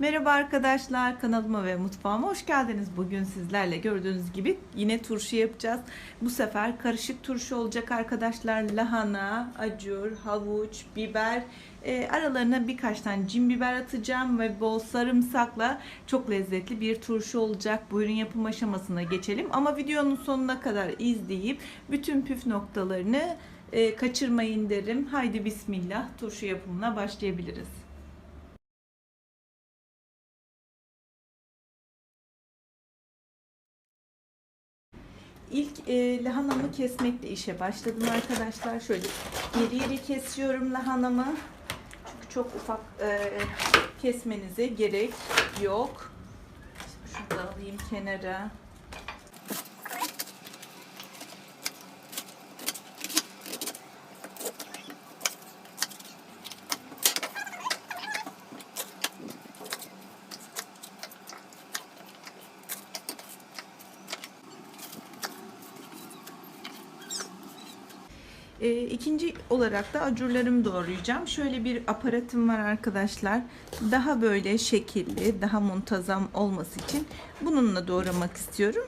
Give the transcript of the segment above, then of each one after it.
Merhaba arkadaşlar kanalıma ve mutfağıma hoş geldiniz. Bugün sizlerle gördüğünüz gibi yine turşu yapacağız. Bu sefer karışık turşu olacak arkadaşlar. Lahana, acur, havuç, biber e, aralarına birkaç tane cin biber atacağım ve bol sarımsakla çok lezzetli bir turşu olacak. Buyurun yapım aşamasına geçelim. Ama videonun sonuna kadar izleyip bütün püf noktalarını e, kaçırmayın derim. Haydi bismillah turşu yapımına başlayabiliriz. İlk e, lahanamı kesmekle işe başladım arkadaşlar. Şöyle iri iri kesiyorum lahanamı. Çünkü çok ufak e, kesmenize gerek yok. Şimdi şunu da alayım kenara. E, ikinci olarak da acurlarımı doğrayacağım. Şöyle bir aparatım var arkadaşlar. Daha böyle şekilli, daha muntazam olması için bununla doğramak istiyorum.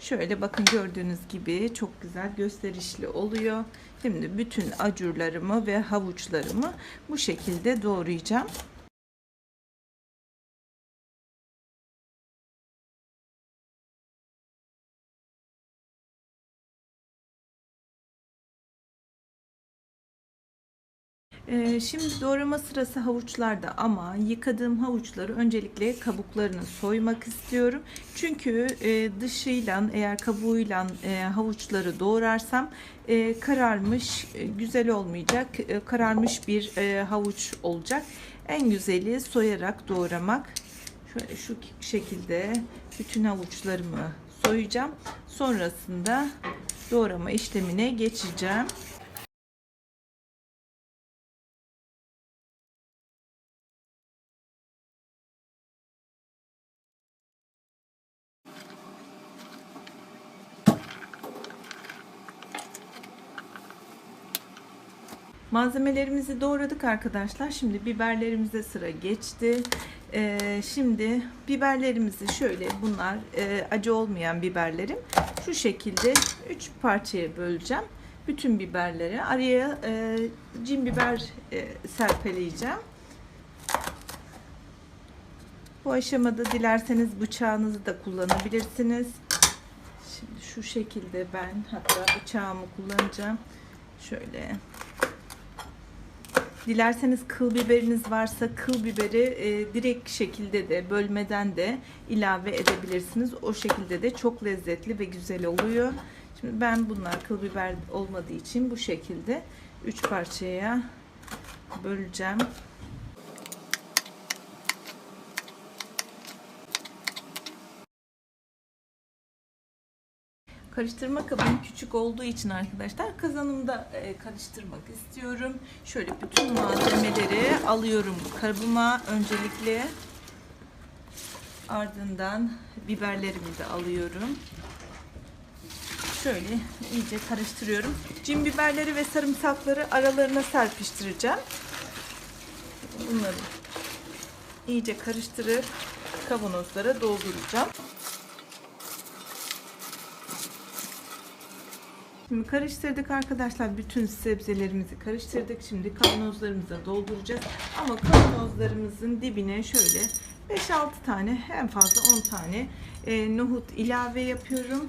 Şöyle bakın gördüğünüz gibi çok güzel gösterişli oluyor. Şimdi bütün acurlarımı ve havuçlarımı bu şekilde doğrayacağım. Ee, şimdi doğrama sırası havuçlarda ama yıkadığım havuçları öncelikle kabuklarını soymak istiyorum. Çünkü e, dışıyla eğer kabuğuyla e, havuçları doğrarsam e, kararmış, e, güzel olmayacak, e, kararmış bir e, havuç olacak. En güzeli soyarak doğramak. Şöyle şu şekilde bütün havuçlarımı soyacağım. Sonrasında doğrama işlemine geçeceğim. Malzemelerimizi doğradık arkadaşlar. Şimdi biberlerimize sıra geçti. Ee, şimdi biberlerimizi şöyle bunlar e, acı olmayan biberlerim şu şekilde 3 parçaya böleceğim. Bütün biberleri araya e, cin biber e, serpeleyeceğim. Bu aşamada dilerseniz bıçağınızı da kullanabilirsiniz. Şimdi şu şekilde ben hatta bıçağımı kullanacağım. Şöyle Dilerseniz kıl biberiniz varsa kıl biberi e, direkt şekilde de bölmeden de ilave edebilirsiniz. O şekilde de çok lezzetli ve güzel oluyor. Şimdi ben bunlar kıl biber olmadığı için bu şekilde 3 parçaya böleceğim. Karıştırma kabım küçük olduğu için arkadaşlar kazanımda e, karıştırmak istiyorum. Şöyle bütün malzemeleri alıyorum kabıma öncelikle. Ardından biberlerimi de alıyorum. Şöyle iyice karıştırıyorum. Cin biberleri ve sarımsakları aralarına serpiştireceğim. Bunları iyice karıştırıp kavanozlara dolduracağım. Şimdi karıştırdık arkadaşlar. Bütün sebzelerimizi karıştırdık. Şimdi kavanozlarımıza dolduracağız. Ama kavanozlarımızın dibine şöyle 5-6 tane en fazla 10 tane e, nohut ilave yapıyorum.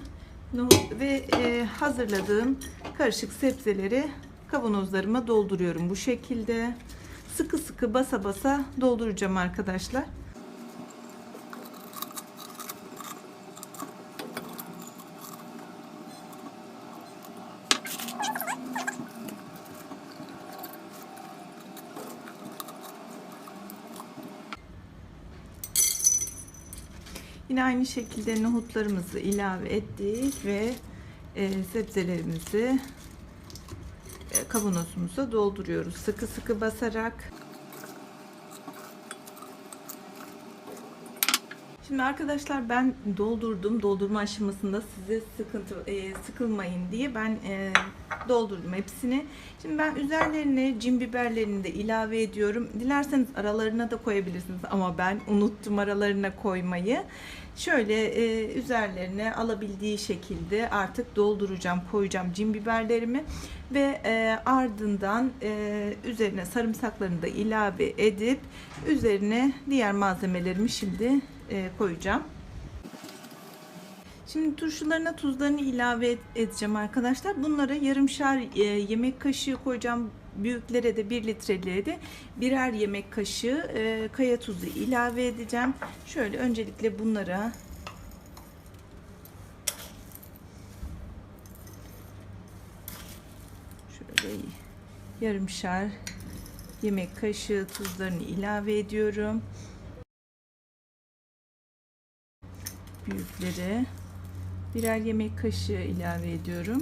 Nohut ve e, hazırladığım karışık sebzeleri kavanozlarıma dolduruyorum bu şekilde. Sıkı sıkı basa basa dolduracağım arkadaşlar. Yine aynı şekilde nohutlarımızı ilave ettik ve e, sebzelerimizi e, kavanozumuza dolduruyoruz. Sıkı sıkı basarak. Şimdi arkadaşlar ben doldurdum. Doldurma aşamasında size sıkıntı e, sıkılmayın diye ben e, doldurdum hepsini. Şimdi ben üzerlerine cin biberlerini de ilave ediyorum. Dilerseniz aralarına da koyabilirsiniz ama ben unuttum aralarına koymayı. Şöyle e, üzerlerine alabildiği şekilde artık dolduracağım, koyacağım cin biberlerimi ve e, ardından e, üzerine sarımsaklarını da ilave edip üzerine diğer malzemelerimi şimdi koyacağım. Şimdi turşularına tuzlarını ilave ed- edeceğim arkadaşlar. Bunlara yarımşar e, yemek kaşığı koyacağım. Büyüklere de 1 litreliğe de birer yemek kaşığı e, kaya tuzu ilave edeceğim. Şöyle öncelikle bunlara şöyle yarımşar yemek kaşığı tuzlarını ilave ediyorum. Büyüklere birer yemek kaşığı ilave ediyorum.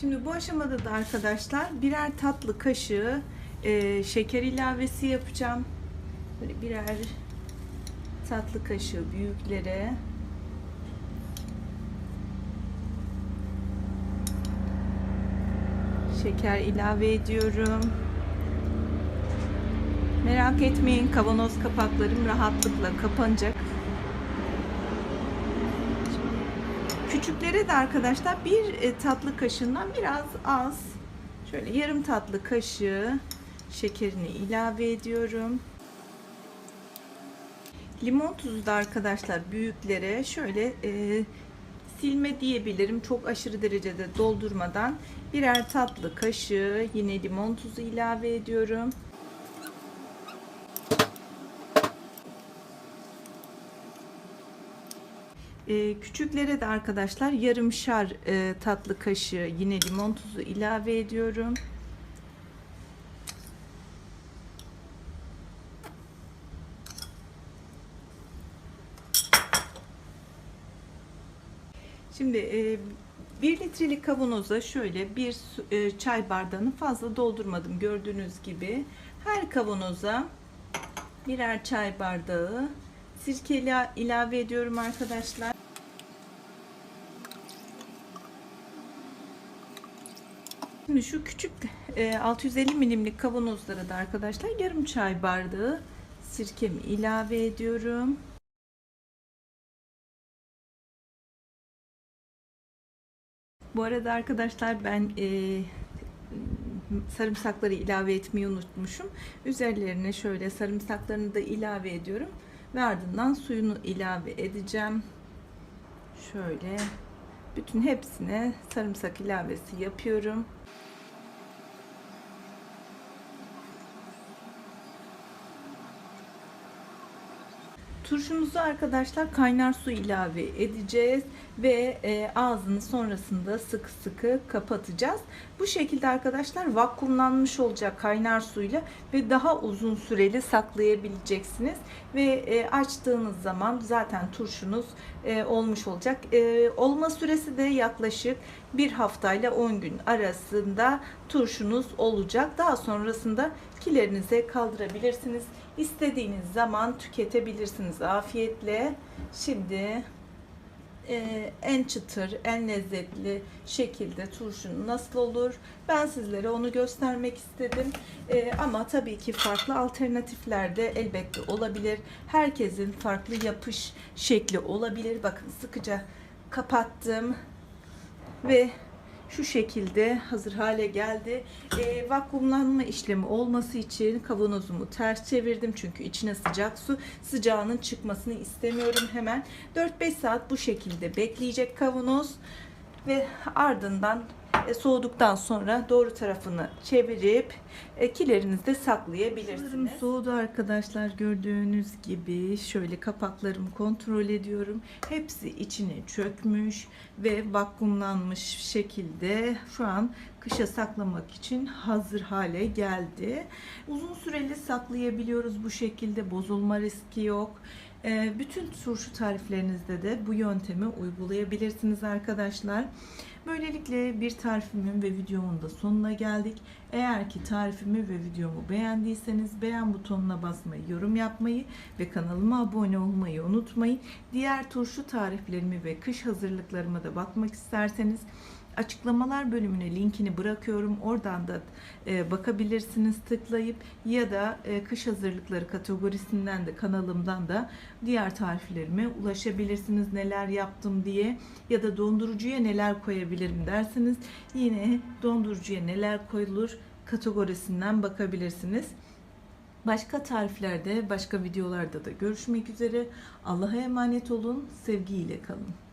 Şimdi bu aşamada da arkadaşlar birer tatlı kaşığı e, şeker ilavesi yapacağım. Böyle birer tatlı kaşığı büyüklere şeker ilave ediyorum. Merak etmeyin kavanoz kapaklarım rahatlıkla kapanacak. Küçüklere de arkadaşlar bir e, tatlı kaşığından biraz az şöyle yarım tatlı kaşığı şekerini ilave ediyorum. Limon tuzu da arkadaşlar büyüklere şöyle e, silme diyebilirim. Çok aşırı derecede doldurmadan birer tatlı kaşığı yine limon tuzu ilave ediyorum. E, küçüklere de arkadaşlar yarımşar e, tatlı kaşığı yine limon tuzu ilave ediyorum. Şimdi e, 1 litrelik kavanoza şöyle bir e, çay bardağını fazla doldurmadım gördüğünüz gibi. Her kavanoza birer çay bardağı sirke ila- ilave ediyorum arkadaşlar. Şimdi şu küçük e, 650 milimlik kavanozlara da arkadaşlar yarım çay bardağı sirkemi ilave ediyorum. Bu arada arkadaşlar ben e, sarımsakları ilave etmeyi unutmuşum. Üzerlerine şöyle sarımsaklarını da ilave ediyorum ve ardından suyunu ilave edeceğim. Şöyle bütün hepsine sarımsak ilavesi yapıyorum. Turşumuzu arkadaşlar kaynar su ilave edeceğiz ve e, ağzını sonrasında sıkı sıkı kapatacağız. Bu şekilde arkadaşlar vakumlanmış olacak kaynar suyla ve daha uzun süreli saklayabileceksiniz. Ve e, açtığınız zaman zaten turşunuz e, olmuş olacak. E, olma süresi de yaklaşık bir haftayla 10 gün arasında turşunuz olacak. Daha sonrasında kilerinize kaldırabilirsiniz. İstediğiniz zaman tüketebilirsiniz afiyetle. Şimdi e, en çıtır, en lezzetli şekilde turşun nasıl olur? Ben sizlere onu göstermek istedim. E, ama tabii ki farklı alternatifler de elbette olabilir. Herkesin farklı yapış şekli olabilir. Bakın sıkıca kapattım ve şu şekilde hazır hale geldi. E, vakumlanma işlemi olması için kavanozumu ters çevirdim. Çünkü içine sıcak su sıcağının çıkmasını istemiyorum hemen. 4-5 saat bu şekilde bekleyecek kavanoz. Ve ardından soğuduktan sonra doğru tarafını çevirip e, kilerinizde saklayabilirsiniz. Soğudu arkadaşlar gördüğünüz gibi şöyle kapaklarımı kontrol ediyorum. Hepsi içine çökmüş ve vakumlanmış şekilde şu an kışa saklamak için hazır hale geldi. Uzun süreli saklayabiliyoruz bu şekilde bozulma riski yok. E, Bütün turşu tariflerinizde de bu yöntemi uygulayabilirsiniz arkadaşlar. Böylelikle bir tarifimin ve videomun da sonuna geldik. Eğer ki tarifimi ve videomu beğendiyseniz beğen butonuna basmayı, yorum yapmayı ve kanalıma abone olmayı unutmayın. Diğer turşu tariflerimi ve kış hazırlıklarıma da bakmak isterseniz açıklamalar bölümüne linkini bırakıyorum. Oradan da e, bakabilirsiniz tıklayıp ya da e, kış hazırlıkları kategorisinden de kanalımdan da diğer tariflerime ulaşabilirsiniz. Neler yaptım diye ya da dondurucuya neler koyabilirim derseniz yine dondurucuya neler koyulur kategorisinden bakabilirsiniz. Başka tariflerde, başka videolarda da görüşmek üzere. Allah'a emanet olun, sevgiyle kalın.